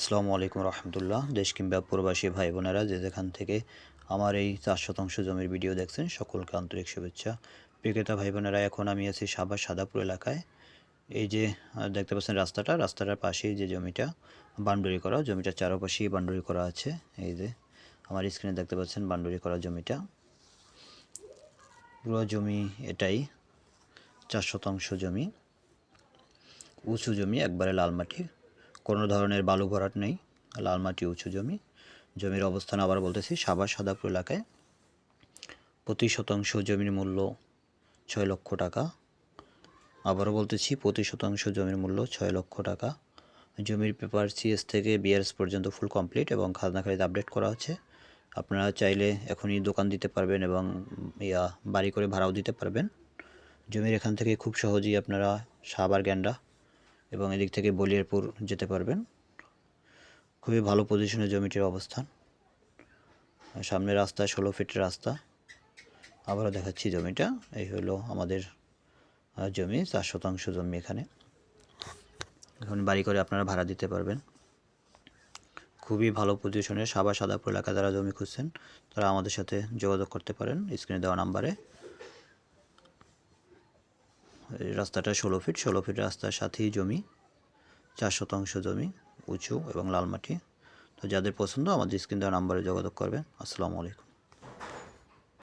আসসালামু আলাইকুম রহমতুল্লাহ। দেশ কিংবা প্রবাসী ভাই বোনেরা, যে যেখান থেকে আমার এই চার শতাংশ জমির ভিডিও দেখছেন, সকলকে আন্তরিক শুভেচ্ছা। বিক্রেতা ভাই বোনেরা, এখন আমি আছি সাবার সাদাপুর এলাকায়। এই যে দেখতে পাচ্ছেন রাস্তাটা, রাস্তাটার পাশেই যে জমিটা বান্ডুরি করা, জমিটার চারপাশেই বান্ডুরি করা আছে। এই যে, আমার স্ক্রিনে দেখতে পাচ্ছেন বান্ডুরি করা জমিটা। পুরো জমি এটাই, চার শতাংশ জমি। উঁচু জমি, একবারে লাল মাটি কোনো ধরনের বালু ভরাট নেই, লাল মাটি উঁচু জমি। জমির অবস্থান আবার বলতেছি সাবার সাদাপুর এলাকায়। প্রতি শতাংশ জমির মূল্য ছয় লক্ষ টাকা। আবারও বলতেছি প্রতি শতাংশ জমির মূল্য ছয় লক্ষ টাকা। জমির পেপার সিএস থেকে বিআরএস পর্যন্ত ফুল কমপ্লিট এবং খাজনা খারিজ আপডেট করা আছে আপনারা চাইলে এখনই দোকান দিতে পারবেন এবং ইয়া বাড়ি করে ভাড়াও দিতে পারবেন। জমির এখান থেকে খুব সহজেই আপনারা সাবার গ্যান্ডা এবং এদিক থেকে বলিয়ারপুর যেতে পারবেন। খুবই ভালো পজিশনে জমিটির অবস্থান। সামনে রাস্তা, ষোলো ফিট রাস্তা। আবারও দেখাচ্ছি জমিটা। এই হলো আমাদের জমি, চার শতাংশ জমি এখানে। এখন বাড়ি করে আপনারা ভাড়া দিতে পারবেন। খুবই ভালো পজিশনে সাবা সাদাপুর এলাকা যারা জমি খুঁজছেন, তারা আমাদের সাথে যোগাযোগ করতে পারেন। স্ক্রিনে দেওয়া নাম্বারে রাস্তাটা ষোলো ফিট ষোলো ফিট রাস্তার সাথেই জমি, চার শতাংশ জমি, উঁচু এবং লাল মাটি। তো যাদের পছন্দ, আমাদের স্ক্রিন দেওয়া নাম্বারে যোগাযোগ করবেন। আসসালামু আলাইকুম।